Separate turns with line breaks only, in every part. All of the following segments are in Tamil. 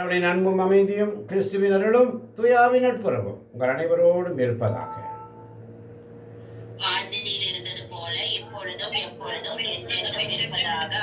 அவனின் அன்பும் அமைதியும் கிறிஸ்துவின் அருளும் துயாவின் நட்புறவும் உங்கள் அனைவரோடும் இருப்பதாக.
போல எப்பொழுதும் இருப்பதாக.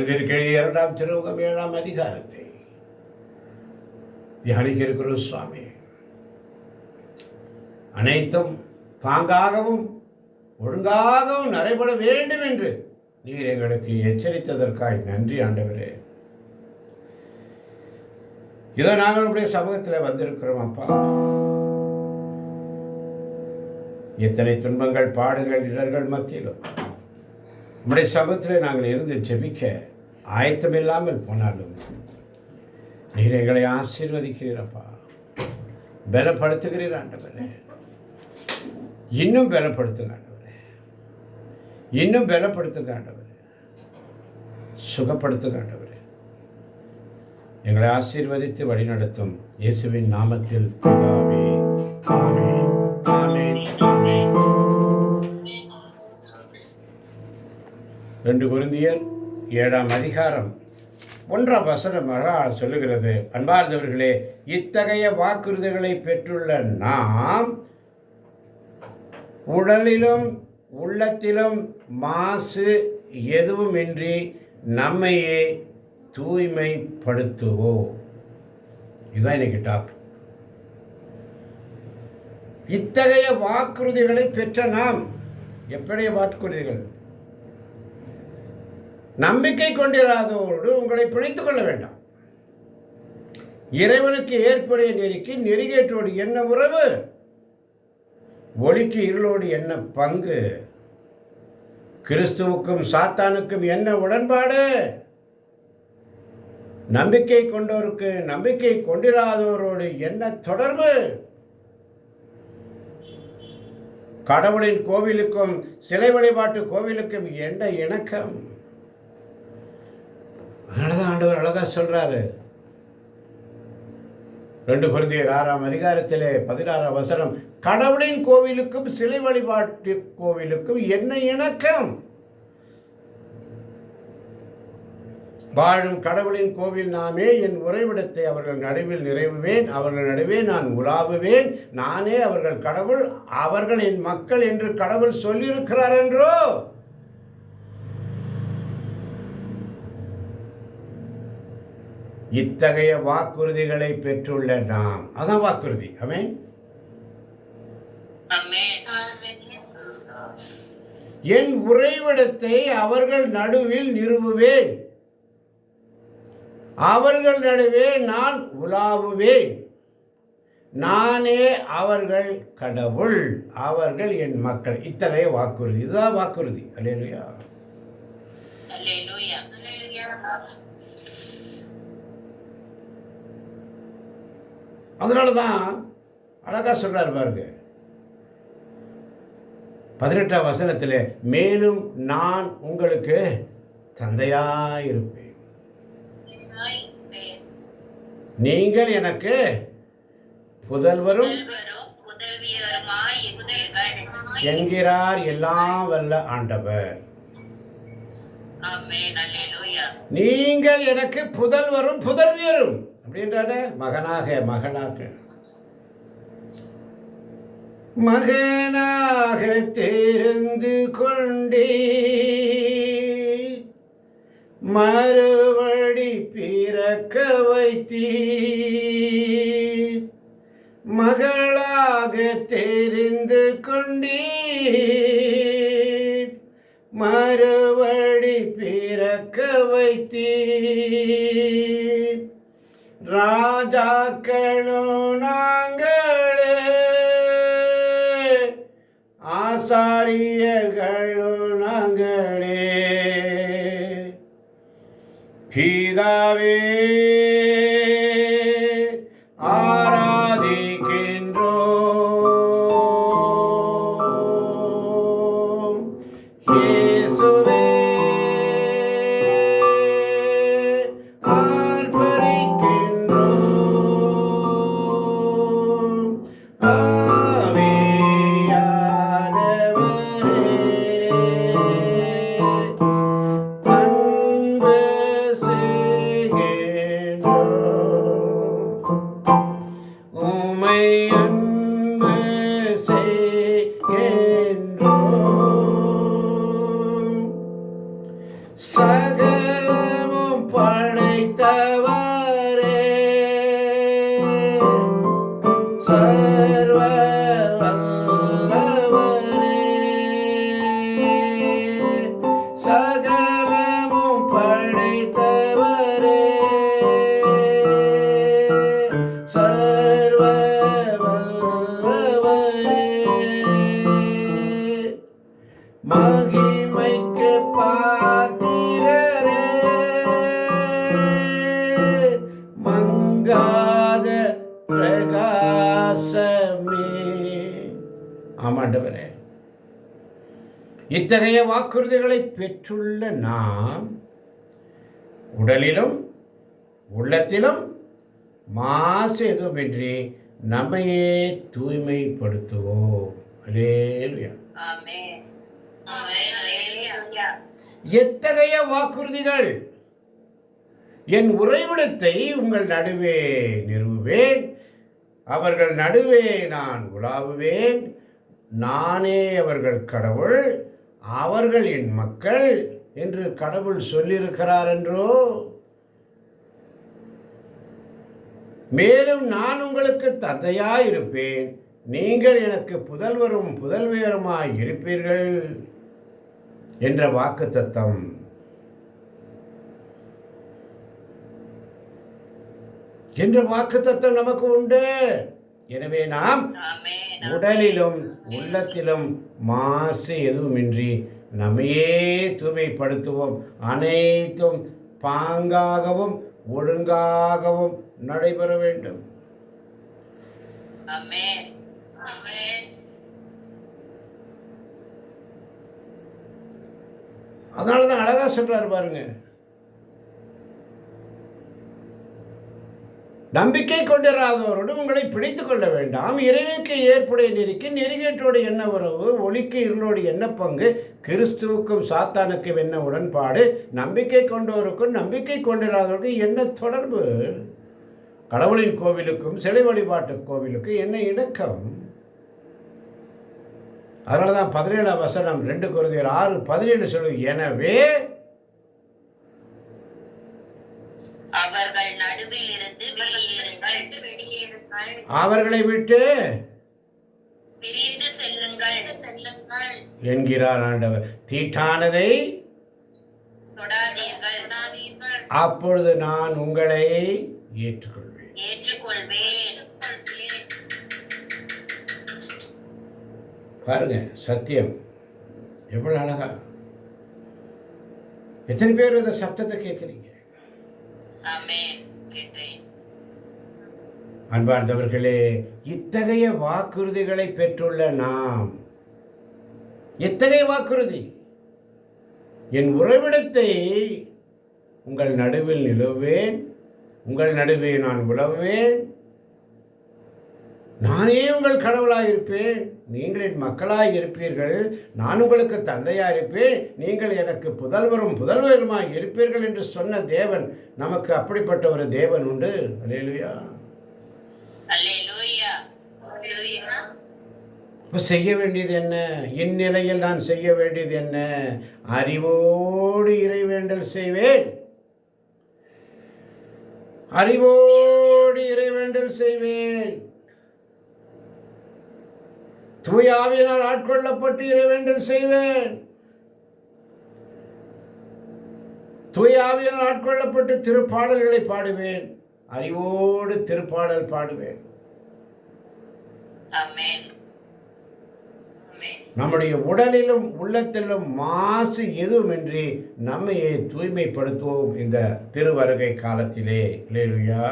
கொரிந்திற்கு இரண்டாம் திருமுகம் ஏழாம் அதிகாரத்தை. தியானிக்க இருக்கிறோம் சுவாமி அனைத்தும் பாங்காகவும் ஒழுங்காகவும் நடைபெற வேண்டும் என்று நீர் எங்களுக்கு எச்சரித்ததற்காய் நன்றி ஆண்டவரே. இதோ நாங்கள் உடைய சமூகத்தில் வந்திருக்கிறோம் அப்பா. எத்தனை துன்பங்கள் பாடுகள் இடர்கள் மத்தியிலும். உம்முடைய சபத்தில் நாங்கள் இருந்து ஜெபிக்க ஆயத்தமில்லாமல் போனாலும் நீர் எங்களை ஆசீர்வதிக்கிறீரப்பா. பலப்படுத்துகிறீர் ஆண்டவரே. இன்னும் பலப்படுத்துங்க ஆண்டவரே. இன்னும் பலப்படுத்துங்க ஆண்டவரே. சுகப்படுத்துங்க ஆண்டவரே. எங்களை ஆசீர்வதித்து வழிநடத்தும் இயேசுவின் நாமத்தில். பிதாவே ஆமென். ஆமென். ரெண்டு குருந்தியர் ஏழாம் அதிகாரம். ஒன்றாம் வசனமாக சொல்லுகிறது. அன்பார்ந்தவர்களே இத்தகைய வாக்குறுதிகளை பெற்றுள்ள நாம் உடலிலும் உள்ளத்திலும் மாசு எதுவுமின்றி நம்மையே தூய்மைப்படுத்துவோம். இதுதான் இன்னைக்கு டாபிக் இத்தகைய வாக்குறுதிகளை பெற்ற நாம் எப்படிய வாக்குறுதிகள்? நம்பிக்கை கொண்டிராதவரோடு உங்களை பிணைத்துக் கொள்ள வேண்டாம். இறைவனுக்கு ஏற்புடைய நெறிக்கு நெறிகேற்றோடு என்ன உறவு? ஒளிக்கு இருளோடு என்ன பங்கு? கிறிஸ்துவுக்கும் சாத்தானுக்கும் என்ன உடன்பாடு? நம்பிக்கை கொண்டோருக்கு நம்பிக்கை கொண்டிராதோரோடு என்ன தொடர்பு? கடவுளின் கோவிலுக்கும் சிலை வழிபாட்டு கோவிலுக்கும் என்ன இணக்கம்? அதனாலதான் ஆண்டவர் அழகா சொல்கிறாரு ரெண்டு குருந்தியர் ஆறாம் அதிகாரத்திலே பதினாறாம் வசனம் கடவுளின் கோவிலுக்கும் சிலை வழிபாட்டு கோவிலுக்கும் என்ன இணக்கம்? வாழும் கடவுளின் கோவில் நாமே என் உறைவிடத்தை அவர்கள் நடுவில் நிறைவுவேன் அவர்கள் நடுவே நான் உலாவுவேன் நானே அவர்கள் கடவுள் அவர்கள் என் மக்கள் என்று கடவுள் சொல்லியிருக்கிறார் என்றோ? இத்தகைய வாக்குறுதிகளை பெற்றுள்ள நாம். அதான் வாக்குறுதி. அமேன் என் உறைவிடத்தை அவர்கள் நடுவில் நிறுவுவேன். அவர்கள் நடுவே நான் உலாவுவேன். நானே அவர்கள் கடவுள். அவர்கள் என் மக்கள். இத்தகைய வாக்குறுதி. இதுதான் வாக்குறுதி. அல்லேலூயா அதனால தான் அழகா சொல்றாரு பாருங்க. பதினெட்டாம் வசனத்தில் மேலும் நான் உங்களுக்கு தந்தையாயிருப்பேன். நீங்கள் எனக்கு புதல்வரும். என்கிறார் எல்லாம் வல்ல ஆண்டவர். நீங்கள் எனக்கு புதல்வரும் புதல்வியரும். அப்படின்றானே? மகனாக மகனாக. மகனாக தெரிந்து கொண்டே மறுபடி பிறக்க வைத்தீ மகளாக தெரிந்து கொண்டீர். மறுபடி பிறக்க வைத்தீ ராஜாக்களும் நாங்களே ஆசாரியர்களும் நாங்களே. பீதாவே இத்தகைய வாக்குறுதிகளை பெற்றுள்ள நாம் உடலிலும் உள்ளத்திலும் மாசு எதுவுமின்றி நம்மையே தூய்மைப்படுத்துவோம். எத்தகைய வாக்குறுதிகள்? என் உறைவிடத்தை உங்கள் நடுவே நிறுவுவேன். அவர்கள் நடுவே நான் உலாவுவேன். நானே அவர்கள் கடவுள். அவர்கள் என் மக்கள் என்று கடவுள் சொல்லியிருக்கிறார் என்றோ? மேலும் நான் உங்களுக்கு தந்தையாய் இருப்பேன் நீங்கள் எனக்கு புதல்வரும் புதல்வியருமாய் இருப்பீர்கள் என்ற வாக்கு தத்தம் என்ற வாக்கு தத்தம் நமக்கு உண்டு. எனவே நாம் உடலிலும் உள்ளத்திலும் மாசு எதுவுமின்றி நம்மையே தூய்மைப்படுத்துவோம். அனைத்தும் பாங்காகவும் ஒழுங்காகவும் நடைபெற வேண்டும். அதனால தான் அழகா சொல்றாரு பாருங்க. நம்பிக்கை கொண்டிராதவரோடு உங்களை பிடித்து கொள்ள வேண்டாம். இறைவிக்கு ஏற்புடைய நெறிக்கு நெறிகேட்டோடு என்ன உறவு ஒளிக்கு இருளோடு என்ன பங்கு கிறிஸ்துவுக்கும் சாத்தானுக்கும் என்ன உடன்பாடு நம்பிக்கை கொண்டவருக்கும் நம்பிக்கை கொண்டிராதவருக்கும் என்ன தொடர்பு? கடவுளின் கோவிலுக்கும் சிலை வழிபாட்டு கோவிலுக்கும் என்ன இணக்கம்? அதனால தான் பதினேழாம் வசனம் ரெண்டு குருதியர் ஆறு பதினேழு சொல்லு எனவே
அவர்கள் நடுவில் இருந்து வெளியேறுங்கள். வெளியேறுங்கள்
அவர்களை விட்டு
பிரிந்து செல்லுங்கள். செல்லுங்கள்
என்கிறார் ஆண்டவர். தீட்டானதை
தொடாதீர்கள்.
அப்பொழுது நான் உங்களை ஏற்றுக்கொள்வேன்.
ஏற்றுக்கொள்வேன்.
பாருங்க சத்தியம். எவ்வளவு அழகா. எத்தனை பேர் இந்த சப்தத்தை கேட்குறீங்க? அன்பார்ந்தவர்களே இத்தகைய வாக்குறுதிகளை பெற்றுள்ள நாம் எத்தகைய வாக்குறுதி? என் உறவிடத்தை உங்கள் நடுவில் நிலவுவேன் உங்கள் நடுவே நான் உழவுவேன் நானே உங்கள் கடவுளாய் இருப்பேன். நீங்கள் என் மக்களாய் இருப்பீர்கள். நான் உங்களுக்கு தந்தையாக இருப்பேன். நீங்கள் எனக்கு புதல்வரும் புதல்வருமாய் இருப்பீர்கள் என்று சொன்ன தேவன் நமக்கு அப்படிப்பட்ட ஒரு தேவன் உண்டு. அல்லேலூயா. இப்போ செய்ய வேண்டியது என்ன? இந்நிலையில் நான் செய்ய வேண்டியது என்ன? அறிவோடு இறைவேண்டல் செய்வேன். அறிவோடு இறைவேண்டல் செய்வேன். தூய ஆவியினால் ஆட்கொள்ளப்பட்டு இறைவேண்டல் செய்வேன். தூய ஆவியினால் ஆட்கொள்ளப்பட்டு திருப்பாடல்களை பாடுவேன். அறிவோடு திருப்பாடல் பாடுவேன். நம்முடைய உடலிலும் உள்ளத்திலும் மாசு எதுவுமின்றி நம்மையே தூய்மைப்படுத்துவோம் இந்த திருவருகை காலத்திலே. இல்லையா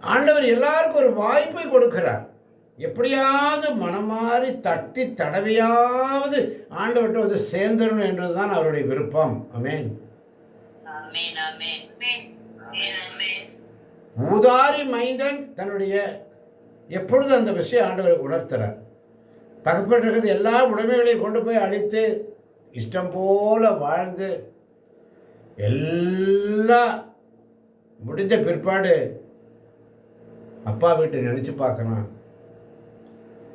ஆண்டவர் எல்லாருக்கும் ஒரு வாய்ப்பை கொடுக்கிறார். எப்படியாவது மனமாறி தட்டி தடவையாவது ஆண்டவர்கிட்ட வந்து சேர்ந்துடணும் என்றுதான் அவருடைய விருப்பம். அமேன்
ஆமென் ஆமென். ஆமென். ஆமென்.
ஊதாரி மைந்தன் தன்னுடைய எப்பொழுது அந்த விஷயம் ஆண்டவர் உணர்த்துறார். தகப்பட்டிருக்கிறது எல்லா உடைமைகளையும் கொண்டு போய் அழித்து இஷ்டம் போல வாழ்ந்து எல்லாம் முடிஞ்ச பிற்பாடு அப்பா வீட்டை நினச்சி பார்க்குறான்.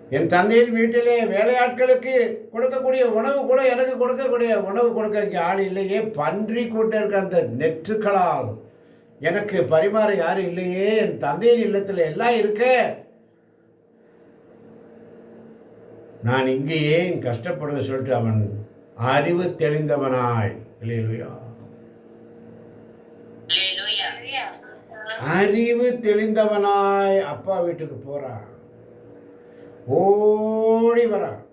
என் தந்தையின் வீட்டிலே வேலையாட்களுக்கு கொடுக்கக்கூடிய உணவு கூட எனக்கு கொடுக்கக்கூடிய உணவு கொடுக்க இங்கே ஆள் இல்லையே. பன்றி கூட்ட இருக்க அந்த நெற்றுக்களால் எனக்கு பரிமாற யாரும் இல்லையே? என் தந்தையின் இல்லத்தில் எல்லாம் இருக்க. நான் இங்கே ஏன் கஷ்டப்படுவேன் சொல்லிட்டு அவன் அறிவு தெளிந்தவனாய். இல்லையா? அறிவு தெளிந்தவனாய் அப்பா வீட்டுக்கு போறான். ஓடி வரான்.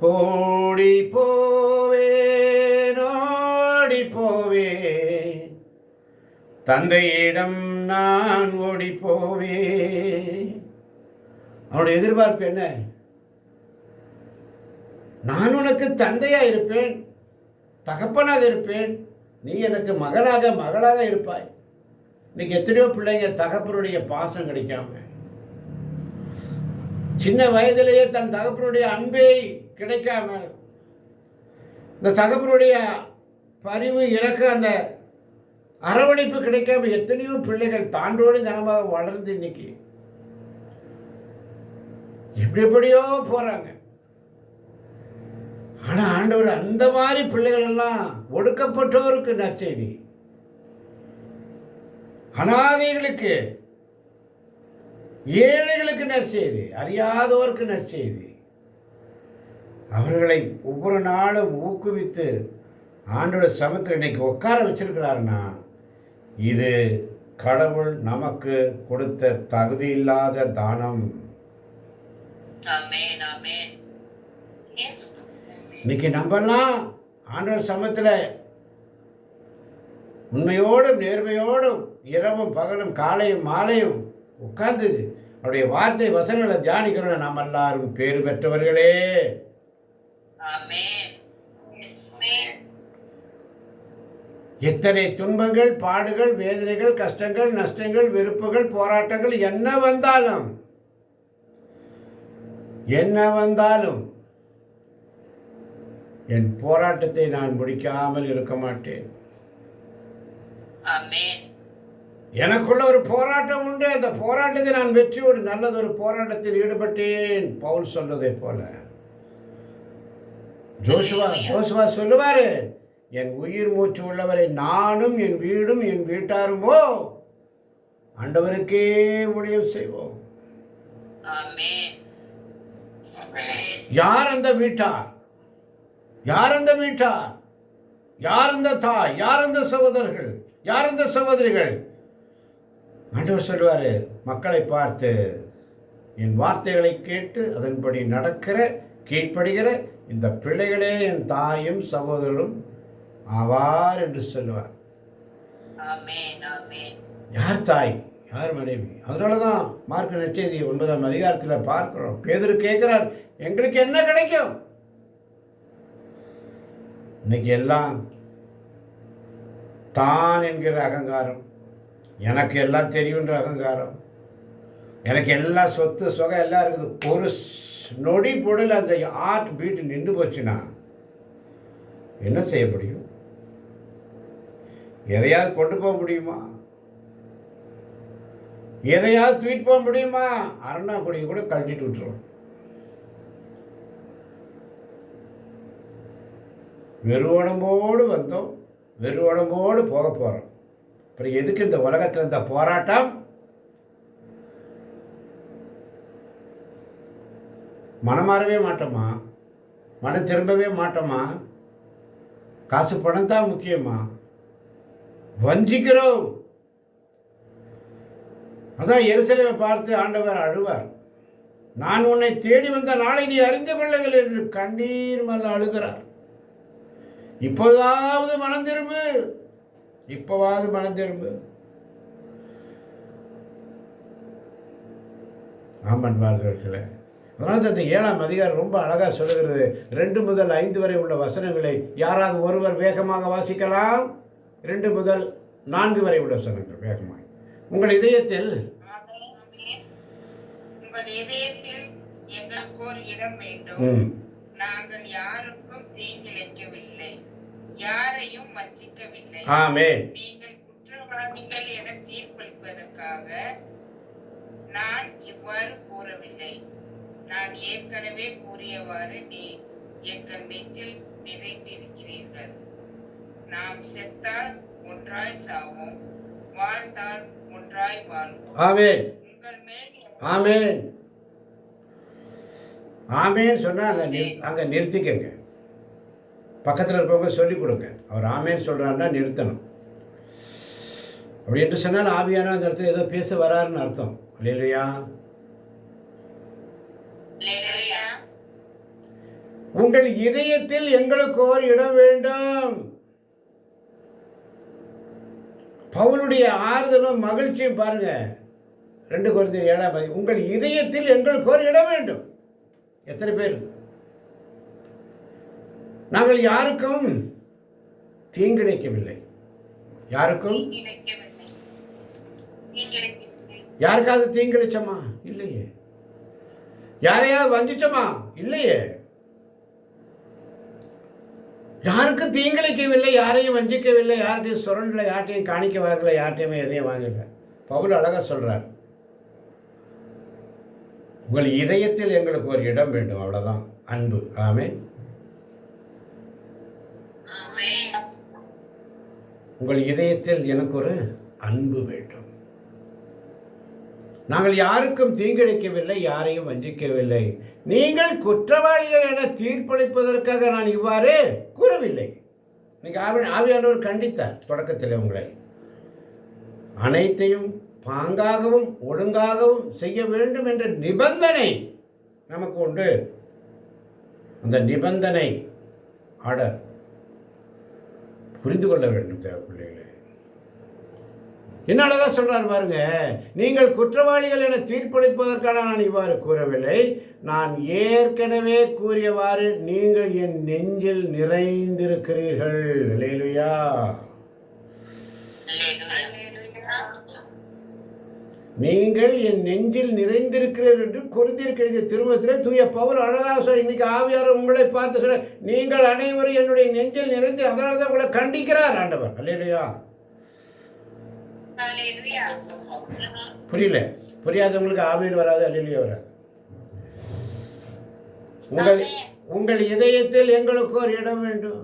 ஓடி போவேன் ஓடி போவேன். தந்தையிடம் நான் ஓடி போவேன். அவனுடைய எதிர்பார்ப்பு என்ன? நான் உனக்கு தந்தையா இருப்பேன் தகப்பனாக இருப்பேன் நீ எனக்கு மகனாக மகளாக இருப்பாய். இன்னைக்கு எத்தனையோ பிள்ளைங்க தகப்பனுடைய பாசம் கிடைக்காம சின்ன வயதிலேயே தன் தகப்பனுடைய அன்பே கிடைக்காம இந்த தகப்பனுடைய பரிவு இறக்க அந்த அரவணைப்பு கிடைக்காம எத்தனையோ பிள்ளைகள் தாண்டோடு தனமாக வளர்ந்து இன்னைக்கு எப்படி எப்படியோ போறாங்க. ஆனா ஆண்டவர் அந்த மாதிரி பிள்ளைகள் எல்லாம் ஒடுக்கப்பட்டோருக்கு நற்செய்தி. அனாதைகளுக்கு ஏழைகளுக்கு நற்செய்தி அறியாதோருக்கு நற்செய்தி. அவர்களை ஒவ்வொரு நாளும் ஊக்குவித்து ஆண்டோட சமத்தில் இன்னைக்கு உட்கார வச்சிருக்கிறாருன்னா இது கடவுள் நமக்கு கொடுத்த தகுதியில்லாத தானம்.
ஆமென் ஆமென்.
இன்னைக்கு நம்மெல்லாம் ஆண்டவர் சமத்தில் உண்மையோடும் நேர்மையோடும் இரவும் பகலும் காலையும் மாலையும் உட்கார்ந்து அவருடைய வார்த்தை வசனங்களை தியானிக்கிறோம் நம்ம எல்லாரும் பேறு பெற்றவர்களே. எத்தனை துன்பங்கள் பாடுகள் வேதனைகள் கஷ்டங்கள் நஷ்டங்கள் வெறுப்புகள் போராட்டங்கள் என்ன வந்தாலும் என்ன வந்தாலும் என் போராட்டத்தை நான் முடிக்காமல் இருக்க மாட்டேன்.
ஆமென்.
எனக்குள்ள ஒரு போராட்டம் உண்டு. அந்த போராட்டத்தை நான் வெற்றியோடு நல்லதொரு போராட்டத்தில் ஈடுபட்டேன். பவுல் சொல்வதை போல. ஜோசுவா. ஜோசுவா சொல்லுவாரு என் உயிர் மூச்சு உள்ளவரை நானும் என் வீடும் என் வீட்டாருமோ ஆண்டவருக்கே ஊழியம் செய்வோம். யார் அந்த வீட்டார்? யார் அந்த வீட்டார்? யார் அந்த தாய்? யார் அந்த சகோதரர்கள்? யார் அந்த சகோதரிகள்? ஆண்டவர் சொல்வாரு மக்களை பார்த்து என் வார்த்தைகளை கேட்டு அதன்படி நடக்கிற கீழ்ப்படுகிற இந்த பிள்ளைகளே என் தாயும் சகோதரரும் ஆவார் என்று சொல்லுவார். யார் தாய்? யார் மனைவி? அதனால தான் மார்க்க நற்செய்தி ஒன்பதாம் அதிகாரத்தில் பார்க்கிறோம். பேதுரு கேட்கிறார் எங்களுக்கு என்ன கிடைக்கும்? இன்னைக்கு எல்லாம் தான் என்கிற அகங்காரம். எனக்கு எல்லாம் தெரியுன்ற அகங்காரம். எனக்கு எல்லா சொத்து சுகம் எல்லாம் இருக்குது. ஒரு நொடி பொடியில் அந்த ஆர்ட் பீட்டு நின்று போச்சுன்னா என்ன செய்ய முடியும்? எதையாவது கொண்டு போக முடியுமா? எதையாவது ட்வீட் போக முடியுமா? அருணாக்குடியை கூட கழட்டிட்டு விட்டுருவோம் வெறும் உடம்போடு வந்தோம். வெறும் உடம்போடு போக போகிறோம் அப்புறம் எதுக்கு இந்த உலகத்தில் இந்த போராட்டம்? மனம் மாறவே மாட்டோமா? மனம் திரும்பவே மாட்டோமா? காசு பணம் தான் முக்கியமா? வஞ்சிக்கிறோம். அதான் எருசலேமை பார்த்து ஆண்டவர் அழுவார். நான் உன்னை தேடி வந்த நாளை நீ அறிந்து கொள்ளவில்லை என்று கண்ணீர் மல்ல அழுகிறார். இப்போதாவது மனம் திரும்பு. இப்போவாவது மனம் திரும்பு. ஆமன் வாழ்களே அதனால தான் இந்த ஏழாம் அதிகாரம் ரொம்ப அழகாக சொல்லுகிறது. ரெண்டு முதல் ஐந்து வரை உள்ள வசனங்களை யாராவது ஒருவர் வேகமாக வாசிக்கலாம். ரெண்டு முதல் நான்கு வரை உள்ள வசனங்கள் வேகமாக உங்கள் இதயத்தில்
நாங்கள் யாருக்கும் தீங்கிழைக்கவில்லை. யாரையும் வஞ்சிக்கவில்லை.
ஆமென்.
நீங்கள் குற்றவாளிகள் என தீர்ப்பளிப்பதற்காக நான் இவ்வாறு கூறவில்லை. நான் ஏற்கனவே கூறியவாறு நீ எங்கள் நெஞ்சில் நிறைந்திருக்கிறீர்கள். நாம் செத்தால் ஒன்றாய் சாவோம் வாழ்ந்தால் ஒன்றாய் வாழ்வோம்.
ஆமென்.
உங்கள் மேல்
ஆமென். ஆமேன்னு சொன்னால் அங்கே நிறு அங்கே நிறுத்திக்கங்க. பக்கத்தில் இருக்கவங்க சொல்லிக் கொடுங்க. அவர் ஆமேன்னு சொல்கிறாருன்னா நிறுத்தணும். அப்படி என்று சொன்னால் ஆவியான அந்த இடத்துல ஏதோ பேச வராருன்னு அர்த்தம். இல்லையா உங்கள் இதயத்தில் எங்களுக்கு ஒரு இடம் வேண்டும். பவுலுடைய ஆறுதலும் மகிழ்ச்சியும் பாருங்க. ரெண்டு குழந்தை ஏழாம் உங்கள் இதயத்தில் எங்களுக்கு ஒரு இடம் வேண்டும். எத்தனை பேர்? நாங்கள் யாருக்கும் தீங்கிழைக்கவில்லை. யாருக்கும்? யாருக்காவது தீங்கிழைச்சோமா? இல்லையே. யாரையாவது வஞ்சிச்சோமா? இல்லையே. யாருக்கும் தீங்கிழைக்கவில்லை யாரையும் வஞ்சிக்கவில்லை யார்கிட்டையும் சுரண்டல யார்ட்டையும் காணிக்க வாங்கலை யார்ட்டையுமே எதையும் வாங்கல. பவுல் அழகாக சொல்றார் உங்கள் இதயத்தில் எங்களுக்கு ஒரு இடம் வேண்டும் அவ்வளோதான் அன்பு.
ஆமே
உங்கள் இதயத்தில் எனக்கு ஒரு அன்பு வேண்டும். நாங்கள் யாருக்கும் தீங்கிழைக்கவில்லை யாரையும் வஞ்சிக்கவில்லை. நீங்கள் குற்றவாளிகள் என தீர்ப்பளிப்பதற்காக நான் இவ்வாறு கூறவில்லை. நீங்கள் ஆவி ஆவியானவர் கண்டித்தார் தொடக்கத்தில் உங்களை. அனைத்தையும் பாங்காகவும் ஒழுங்காகவும் செய்ய வேண்டும் என்ற நிபந்தனை நமக்கு உண்டு. அந்த நிபந்தனை ஆர்டர் புரிந்து கொள்ள வேண்டும் தேவ பிள்ளைகளே. என்ன அழகா சொல்றாரு பாருங்க நீங்கள் குற்றவாளிகள் என தீர்ப்பளிப்பதற்கான நான் இவ்வாறு கூறவில்லை. நான் ஏற்கனவே கூறியவாறு நீங்கள் என் நெஞ்சில் நிறைந்திருக்கிறீர்கள். அல்லேலூயா நீங்கள் என் நெஞ்சில் நிறைந்திருக்கிறீர்கள் என்று குறிந்திருக்கிறது திருமணத்தில் தூய பவுல் அழகாக சொல்ல இன்னைக்கு ஆவியார் உங்களை பார்த்து சொல்ல நீங்கள் அனைவரும் என்னுடைய நெஞ்சில் நிறைந்து அதனால தான் உங்களை கண்டிக்கிறார். ஆண்டவர். அல்லேலூயா புரியல? புரியாதவங்களுக்கு ஆமீன் வராது. அல்லேலூயா வராது. உங்கள் உங்கள் இதயத்தில் எங்களுக்கு ஒரு இடம் வேண்டும்.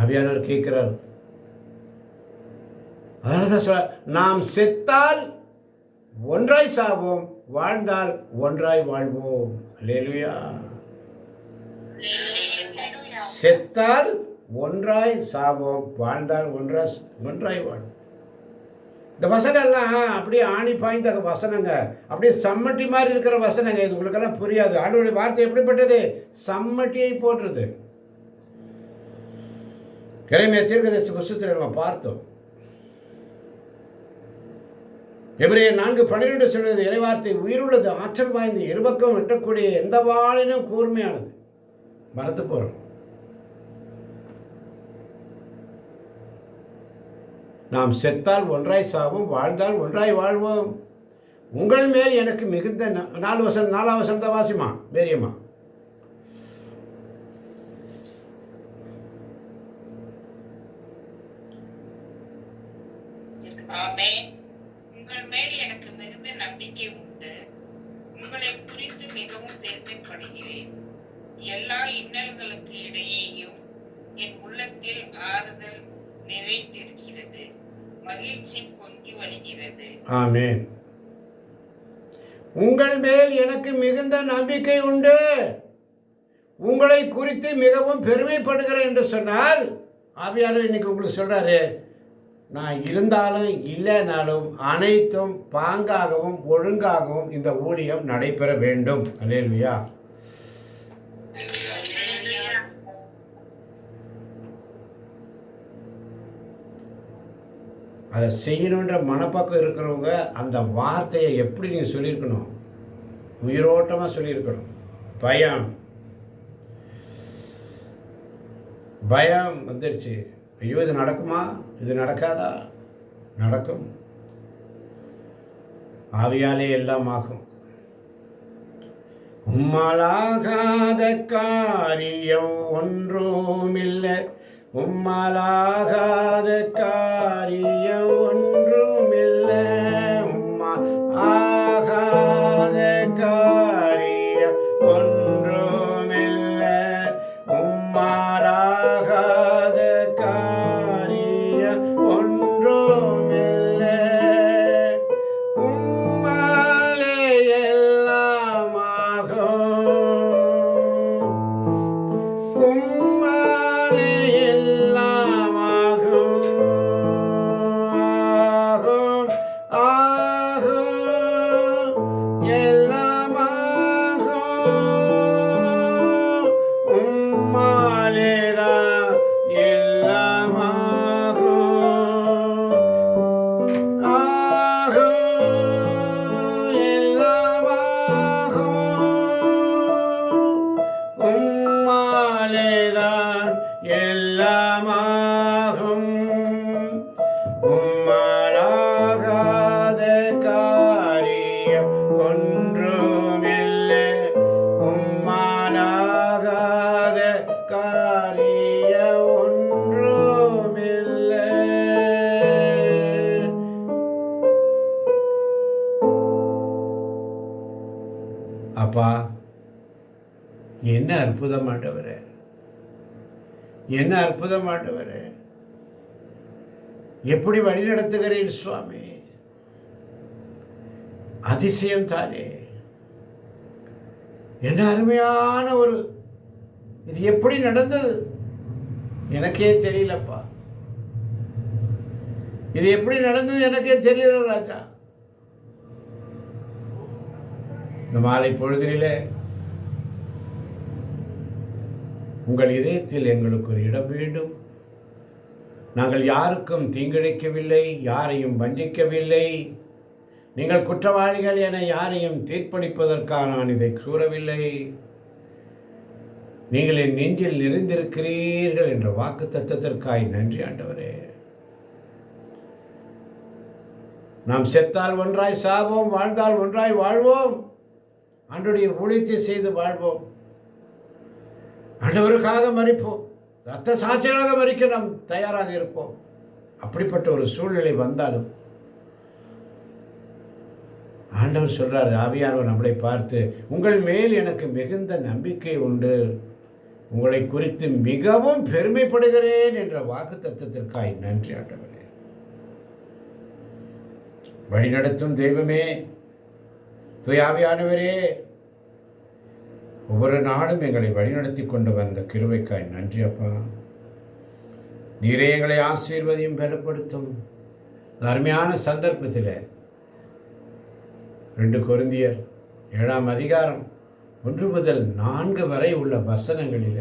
ஆவியானவர் கேட்கிறார். அதனால தான் சொல்ல நாம் செத்தால் ஒன்றாய் சாவோம் வாழ்ந்தால் ஒன்றாய் வாழ்வோம். அல்லேலூயா செத்தால் ஒன்றாய் சாவோம் வாழ்ந்தால் ஒன்றாய் ஒன்றாய் வாழ்வோம். இந்த வசனம்லாம் அப்படியே ஆணி பாய்ந்த வசனங்க அப்படியே சம்மட்டி மாதிரி இருக்கிற வசனங்க இது உங்களுக்கெல்லாம் புரியாது. ஆண்டவருடைய வார்த்தை எப்படிப்பட்டது? சம்மட்டியை போடுறது கிரைமைய தீர்க்கதரிசி புஸ்தகத்தில் நம்ம பார்த்தோம். எபிரேய நான்கு பன்னிரெண்டு சொல்வது இறைவார்த்தை உயிருள்ளது ஆற்றல் வாய்ந்த இருபக்கம் வெட்டக்கூடிய எந்த வாழினும் கூர்மையானது. மறந்து போகிறோம் நாம் செத்தால் ஒன்றாய் சாவோம் வாழ்ந்தால் ஒன்றாய் வாழ்வோம். உங்கள் மேல் எனக்கு மிகுந்த ந- நாலு வசனம் நாலாம் வசனத்தை வாசிமா மேரியம்மா
ஆமென் உங்கள் மேல் எனக்கு மிகுந்த நம்பிக்கை உண்டு உங்களை குறித்து மிகவும் பெருமைப்படுகிறேன் எல்லா இன்னல்களுக்கு இடையேயும் என் உள்ளத்தில் ஆறுதல் நிறைந்திருக்கிறது மகிழ்ச்சி பொங்கி வழிகிறது
ஆமென். உங்கள் மேல் எனக்கு மிகுந்த நம்பிக்கை உண்டு. உங்களை குறித்து மிகவும் பெருமைப்படுகிறேன் என்று சொன்னால் ஆவியாளர் இன்னைக்கு உங்களுக்கு சொல்றாரு நான் இருந்தாலும் இல்லைனாலும் அனைத்தும் பாங்காகவும் ஒழுங்காகவும் இந்த ஊழியம் நடைபெற வேண்டும். அல்லேலுயா. அதை செய்யணுன்ற மனப்பக்கம் இருக்கிறவங்க அந்த வார்த்தையை எப்படி நீங்கள் சொல்லியிருக்கணும்? உயிரோட்டமாக சொல்லியிருக்கணும். பயம். பயம் வந்துருச்சு. ஐயோ இது நடக்குமா? இது நடக்காதா? நடக்கும். ஆவியாலே எல்லாம் ஆகும். உம்மாலாகாத காரியம் ஒன்றுமில்லை. உம்மாலாகாத காரியம் ஒன்றுமில்லை. உம்மா ஆகாத ஆகும் என்ன அற்புதம் ஆண்டவரே. எப்படி வழி நடத்துகிறேன் சுவாமி. அதிசயம் தானே. என்ன அருமையான ஒரு இது எப்படி நடந்தது? எனக்கே தெரியலப்பா. இது எப்படி நடந்தது எனக்கே தெரியல ராஜா. இந்த மாலை பொழுதிலே உங்கள் இதயத்தில் எங்களுக்கு ஒரு இடம் வேண்டும். நாங்கள் யாருக்கும் தீங்கிழைக்கவில்லை யாரையும் வஞ்சிக்கவில்லை. நீங்கள் குற்றவாளிகள் என யாரையும் தீர்ப்பளிப்பதற்காக நான் இதை கூறவில்லை. நீங்கள் என் நெஞ்சில் நிறைந்திருக்கிறீர்கள் என்ற வாக்கு தத்துவத்திற்காய் நன்றி ஆண்டவரே. நாம் செத்தால் ஒன்றாய் சாவோம் வாழ்ந்தால் ஒன்றாய் வாழ்வோம். அன்றுடைய ஊழியத்தை செய்து வாழ்வோம். ஆண்டவருக்காக மறிப்போம். ரத்த சாட்சிகளாக மறிக்க நாம் தயாராக இருப்போம். அப்படிப்பட்ட ஒரு சூழ்நிலை வந்தாலும் ஆண்டவர் சொல்கிறார் ஆவியானவர் நம்மளை பார்த்து உங்கள் மேல் எனக்கு மிகுந்த நம்பிக்கை உண்டு. உங்களை குறித்து மிகவும் பெருமைப்படுகிறேன் என்ற வாக்கு தத்துவத்திற்காய் நன்றி ஆண்டவரே. வழிநடத்தும் தெய்வமே துயாவியானவரே ஒவ்வொரு நாளும் எங்களை வழிநடத்தி கொண்டு வந்த கிருவைக்காய் நன்றி அப்பா. நீரே எங்களை ஆசீர்வதியும் பலப்படுத்தும். அருமையான சந்தர்ப்பத்தில் ரெண்டு கொருந்தியர் ஏழாம் அதிகாரம் ஒன்று முதல் நான்கு வரை உள்ள வசனங்களில்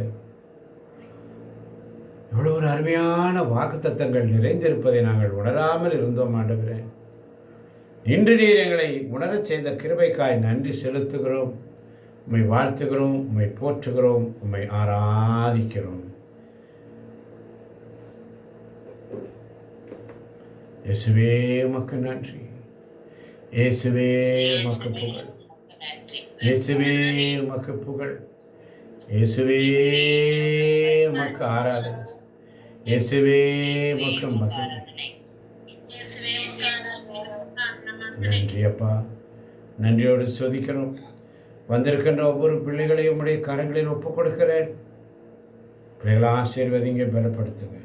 எவ்வளோ ஒரு அருமையான வாக்குத்தத்தங்கள் நிறைந்திருப்பதை நாங்கள் உணராமல் இருந்தோம் ஆண்டுகிறேன் இன்று நீர் எங்களை உணரச் செய்த கிருபைக்காய் நன்றி செலுத்துகிறோம். உம்மை வாழ்த்துகிறோம் உம்மை போற்றுகிறோம் உம்மை ஆராதிக்கிறோம். இயேசுவே உமக்கு நன்றி. இயேசுவே உமக்கு புகழ். இயேசுவே உமக்கு புகழ். இயேசுவே உமக்கு ஆராதனை. இயேசுவே உமக்கு மகிமை. நன்றி அப்பா. நன்றியோடு சொதிக்கிறோம் வந்திருக்கின்ற ஒவ்வொரு பிள்ளைகளையும் உடைய கரங்களில் ஒப்புக் கொடுக்கிறேன் பிள்ளைகளை ஆசீர்வதிங்க பலப்படுத்துங்க.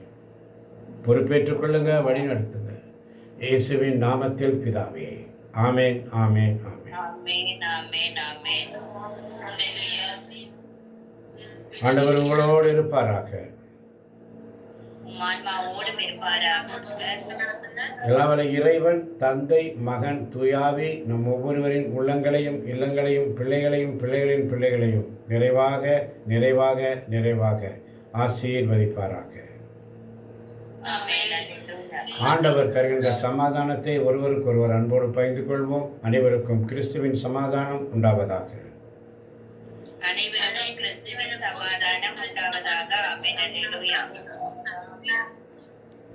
பொறுப்பேற்றுக் கொள்ளுங்க வழி நடத்துங்க. இயேசுவின் நாமத்தில் பிதாவே ஆமேன் ஆமேன் ஆமேன். ஆண்டவர் உங்களோடு இருப்பாராக. எல்லாவல்ல இறைவன் தந்தை மகன் துயாவி நம் ஒவ்வொருவரின் உள்ளங்களையும் இல்லங்களையும் பிள்ளைகளையும் பிள்ளைகளின் பிள்ளைகளையும் நிறைவாக நிறைவாக நிறைவாக ஆசீர்வதிப்பாராக. ஆண்டவர் தருகின்ற சமாதானத்தை ஒருவருக்கொருவர் அன்போடு பகிர்ந்து கொள்வோம். அனைவருக்கும் கிறிஸ்துவின் சமாதானம் உண்டாவதாக.
அனைவருக்கும் கிறிஸ்துவின் சமாதானம் உண்டாவதாக. ஆமென் அல்லேலூயா